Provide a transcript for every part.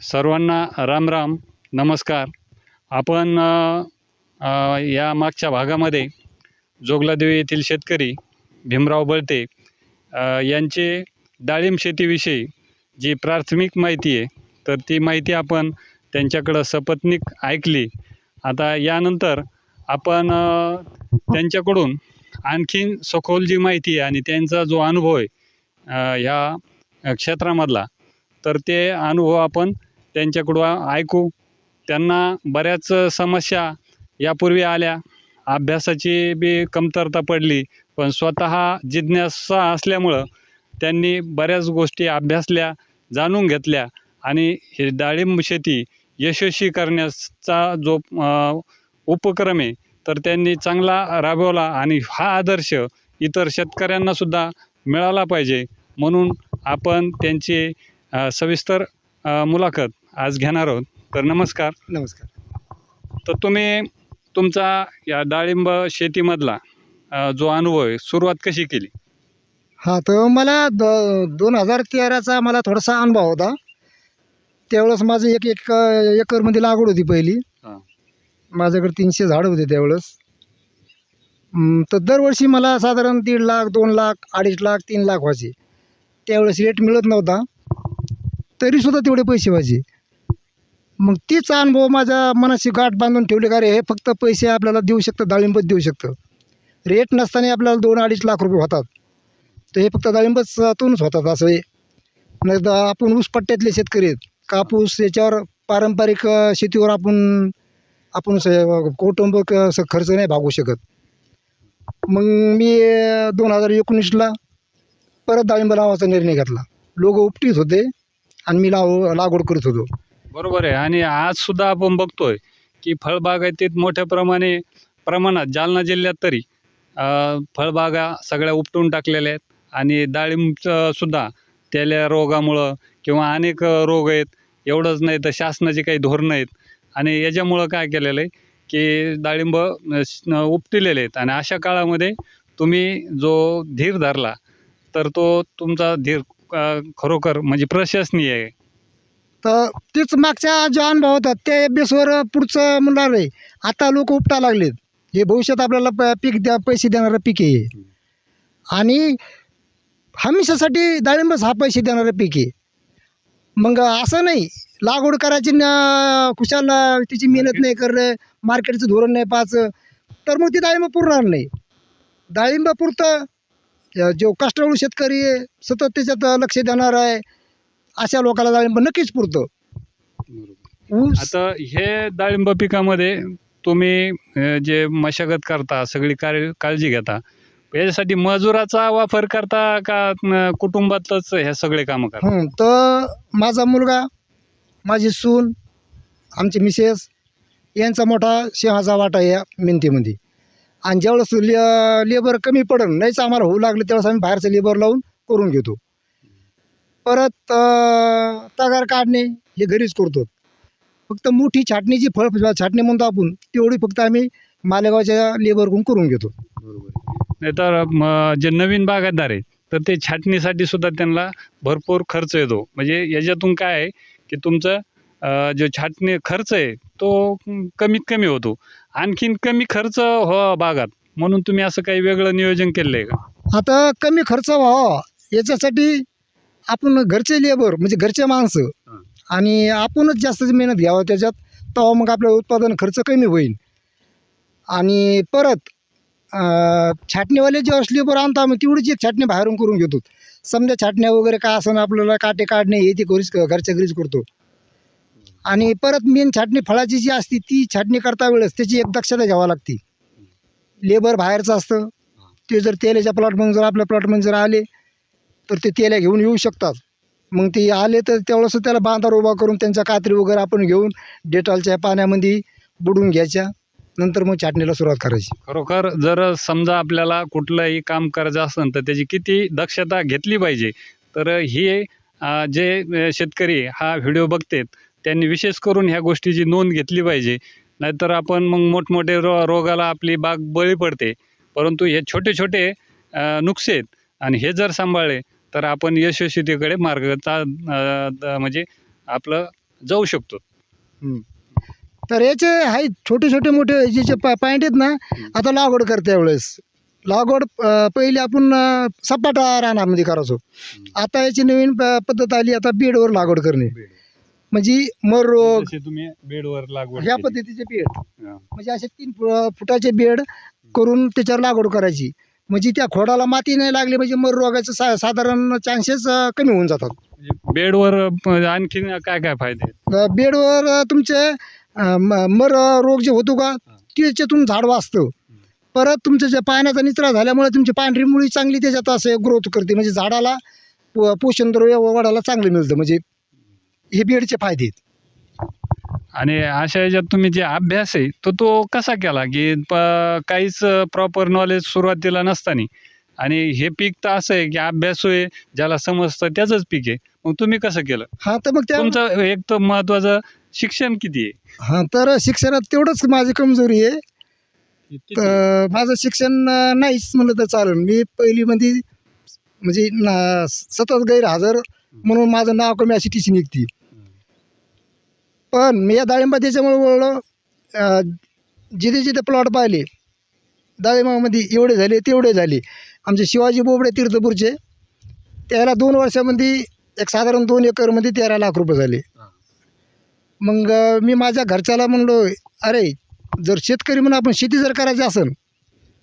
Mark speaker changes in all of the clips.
Speaker 1: सर्वांना राम राम नमस्कार. आपण या मागच्या भागामध्ये जोगलादेवी येथील शेतकरी भीमराव बळते यांचे डाळिंब शेतीविषयी जी प्राथमिक माहिती आहे तर ती माहिती आपण त्यांच्याकडं सपत्नीक ऐकली. आता यानंतर आपण त्यांच्याकडून आणखीन सखोल जी माहिती आहे आणि त्यांचा जो अनुभव आहे ह्या क्षेत्रामधला तर ते अनुभव आपण त्यांच्याकडून ऐकू त्यांना बऱ्याच समस्या यापूर्वी आल्या. अभ्यासाची बी कमतरता पडली पण स्वतः जिज्ञासा असल्यामुळं त्यांनी बऱ्याच गोष्टी अभ्यासल्या जाणून घेतल्या आणि हे डाळिंब शेती यशस्वी करण्याचा जो उपक्रम आहे तर त्यांनी चांगला राबवला आणि हा आदर्श इतर शेतकऱ्यांनासुद्धा मिळाला पाहिजे. म्हणून आपण त्यांची सविस्तर मुलाखत आज घेणार आहोत. तर नमस्कार.
Speaker 2: नमस्कार.
Speaker 1: तर तुम्ही तुमचा या डाळिंब शेतीमधला अ, जो अनुभव आहे सुरुवात कशी केली?
Speaker 2: हा तर मला द दोन हजार तेराचा मला थोडासा अनुभव होता. त्यावेळेस माझं एक एक एकरमध्ये लागवड होती पहिली.
Speaker 1: हां.
Speaker 2: माझ्याकडे तीनशे झाडं होते त्यावेळेस. तर दरवर्षी मला साधारण दीड लाख दोन लाख अडीच लाख तीन लाख व्हायचे. त्यावेळेस रेट मिळत नव्हता. तरीसुद्धा तेवढे पैसे व्हायचे. मग तीच अनुभव माझ्या मनाशी गाठ बांधून ठेवले का रे हे फक्त पैसे आपल्याला देऊ शकतं डाळिंबच देऊ शकतं. रेट नसताना आपल्याला दोन अडीच लाख रुपये होतात. तर हे फक्त डाळिंबचातूनच होतात असं हे. नाही तर आपण ऊस पट्ट्यातले शेतकरी आहेत. कापूस याच्यावर पारंपरिक शेतीवर आपण आपण स- कौटुंबिक असं खर्च नाही भागू शकत. मग मी दोन हजार एकोणीसला परत डाळिंब लावायचा निर्णय घेतला. लोक उपटीत होते आणि मी लाव लागवड करत होतो.
Speaker 1: बरोबर आहे. आणि आज सुद्धा आपण बघतोय की फळबागायतीत मोठ्या प्रमाणे प्रमाणात जालना जिल्ह्यात तरी फळबागा सगळ्या उपटून टाकलेल्या आहेत. आणि डाळिंबचं सुद्धा त्याल्या रोगामुळं किंवा अनेक रोग आहेत एवढंच नाही तर शासनाची काही धोरणं आहेत. आणि याच्यामुळं काय केलेलं आहे की डाळिंब उपटिलेले आहेत. आणि अशा काळामध्ये तुम्ही जो धीर धरला तर तो तुमचा धीर खरोखर म्हणजे प्रशंसनीय आहे.
Speaker 2: तर तेच मागच्या जो अनुभव होता ते बेसवर पुढचं म्हणणार आहे. आता लोक उपटा लागलेत. हे भविष्यात आपल्याला प पीक द्या पैसे देणारं पीक आहे आणि हमेशासाठी डाळिंबच हा पैसे देणारं पीक आहे. मग असं नाही लागवड करायची न खुशाल तिची मेहनत नाही करणं मार्केटचं धोरण नाही पाहायचं तर मग ती डाळिंब पुरणार नाही. डाळिंब पुरतं जो कष्टाळू शेतकरी आहे सतत त्याच्यात लक्ष देणार आहे. अशा लोकांना डाळिंब नक्कीच पुरतं. ऊस
Speaker 1: आता हे डाळिंब पिकामध्ये तुम्ही अ, जे मशागत करता सगळी कार्य काळजी घेता याच्यासाठी मजुराचा वापर करता का अ, कुटुंबातच ह्या सगळे कामं करता?
Speaker 2: हं, तर माझा मुलगा माझी सून आमची मिसेस यांचा मोठा सिंहाचा वाटा आहे या मेहनतीमध्ये आणि ज्यावेळेस ले लेबर कमी पडन नाहीच आम्हाला होऊ लागलं त्यावेळेस आम्ही बाहेरचं लेबर लावून करून घेतो. परत तगार काढणे हे घरीच करतो. फक्त मोठी छाटणी जी फळ छाटणी म्हणतो आपण तेवढी फक्त आम्ही मालेगावच्या लेबरकडून करून घेतो.
Speaker 1: नाहीतर जे नवीन बागायतदार आहे तर ते छाटणीसाठी सुद्धा त्यांना भरपूर खर्च येतो. म्हणजे याच्यातून काय आहे की तुमचं जो छाटणी खर्च आहे तो कमीत कमी होतो. आणखीन कमी खर्च हो बागात म्हणून तुम्ही असं काही वेगळं नियोजन केलं आहे का?
Speaker 2: आता कमी खर्च व्हावा याच्यासाठी आपण घरचे लेबर म्हणजे घरचे माणसं. आणि आपणच जास्त मेहनत घ्यावं त्याच्यात तेव्हा मग आपलं उत्पादन खर्च कमी होईल. आणि परत छाटणीवाले जे लेबर आणतो आम्ही तेवढीच एक छाटणी बाहेरून करून घेतो. समजा छाटण्या वगैरे काय असं आपल्याला काटे काढणे हे ते घरीच घरच्या घरीच करतो. आणि परत मेन छाटणी फळाची जी असते ती छाटणी करता वेळेस त्याची एक दक्षता घ्यावी लागते. लेबर बाहेरचं असतं ते जर तेलाच्या प्लॉटमध्ये जर आपल्या प्लॉटमध्ये जर आले तर ते तेल्या घेऊन येऊ शकतात. मग ते आले तर तेवढंसं त्याला बांधार उभा करून त्यांच्या कात्री वगैरे आपण घेऊन डेटॉलच्या पाण्यामध्ये बुडून घ्यायच्या. नंतर मग छाटणीला सुरुवात करायची.
Speaker 1: खरोखर जर समजा आपल्याला कुठलंही काम करायचं असेल तर त्याची किती दक्षता घेतली पाहिजे? तर ही जे शेतकरी हा व्हिडिओ बघतेत त्यांनी विशेष करून ह्या गोष्टीची नोंद घेतली पाहिजे. नाहीतर आपण मग मोठमोठे रो रोगाला आपली बाग बळी पडते. परंतु हे छोटे छोटे नुकसे आहेत. आणि हे जर सांभाळले तर आपण यशस्वीतेकडे मार्ग म्हणजे आपलं जाऊ शकतो.
Speaker 2: तर याचे आहेत छोटे छोटे मोठे जे जे पा पॉईंट आहेत ना आता लागवड करते यावेळेस. लागवड पहिले आपण सपाटा रानामध्ये करायचो. आता याची नवीन पद्धत आली आता बेडवर लागवड करणे. म्हणजे मर रोग
Speaker 1: तुम्ही बेडवर लागवड
Speaker 2: ह्या. पद्धतीचे बेड. म्हणजे असे तीन फुटाचे बेड करून त्याच्यावर लागवड करायची. म्हणजे त्या खोडाला माती नाही लागली म्हणजे मर रोगाचं सा साधारण चान्सेस कमी होऊन जातात.
Speaker 1: म्हणजे बेडवर आणखीन काय काय फायदे आहेत?
Speaker 2: अ, बेडवर तुमचे अ, म- मर रोग जे होतो का त्याच्यातून झाड वाचतं. परत तुमचं जे पाण्याचा निचरा झाल्यामुळे तुमची पांढरी मुळी चांगली त्याच्यात असे ग्रोथ करते. म्हणजे झाडाला पो- पोषण द्रव्य वाढायला चांगलं मिळतं. म्हणजे हे बेडचे फायदे आहेत.
Speaker 1: आणि अशा ह्याच्यात तुम्ही जे अभ्यास आहे तो तो कसा केला? की प- काहीच प्रॉपर नॉलेज सुरुवातीला नसताना. आणि हे पीक तर असं आहे की अभ्यास आहे ज्याला समजतं त्याचंच पीक आहे. मग तुम्ही कसं केलं?
Speaker 2: हा तर मग त्या
Speaker 1: तुमचं एक तर महत्वाचं शिक्षण किती आहे?
Speaker 2: हा तर शिक्षणात तेवढंच माझी कमजोरी आहे. तर माझं शिक्षण अ, नाहीच म्हणलं तर चालेल. मी पहिलीमध्ये म्हणजे ना सतत गैरहजर म्हणून माझं नाव कमी अशी टीची निघती. पण मी या डाळिंबा त्याच्यामुळे वळलो अ, जिथे जिथे प्लॉट पाहिले डाळिंबामध्ये एवढे झाले तेवढे झाले. आमचे शिवाजी बोबडे तीर्थपूरचे त्याला दोन वर्षामध्ये एक साधारण दोन एकरमध्ये तेरा लाख रुपये झाले. मग मी माझ्या घरच्याला म्हणलो अरे जर शेतकरी म्हणून आपण शेती जर करायची असेल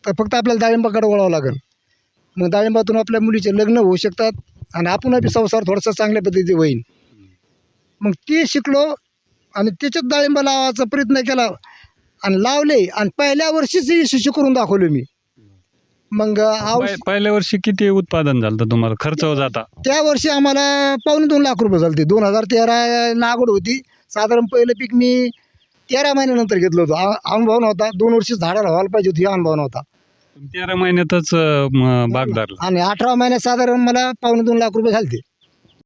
Speaker 2: तर फक्त आपल्याला डाळिंबाकडे वळावं लागेल. मग डाळिंबातून आपल्या मुलीचे लग्न होऊ शकतात आणि आपण बी संसार थोडासा चांगल्या पद्धतीने होईल. मग ते शिकलो आणि त्याच्यात डाळिंब लावायचा प्रयत्न केला आणि लावले आणि पहिल्या वर्षीच यशस्वी करून दाखवलं मी. मग
Speaker 1: पहि- पहिल्या वर्षी किती उत्पादन झालं होतं तुम्हाला? खर्च जाता
Speaker 2: त्या वर्षी आम्हाला पावणे दोन लाख रुपये झाले दोन हजार तेरा लागवड होती. साधारण पहिलं पीक मी तेरा महिन्यानंतर घेतलं होतं. आ- अनुभव नव्हता. दोन वर्ष झाडाला व्हायला पाहिजे होती हा अनुभव नव्हता.
Speaker 1: तेरा महिन्यातच अं, म, बाग धरला.
Speaker 2: आणि अठरा महिन्यात साधारण मला पावणे दोन लाख रुपये झाले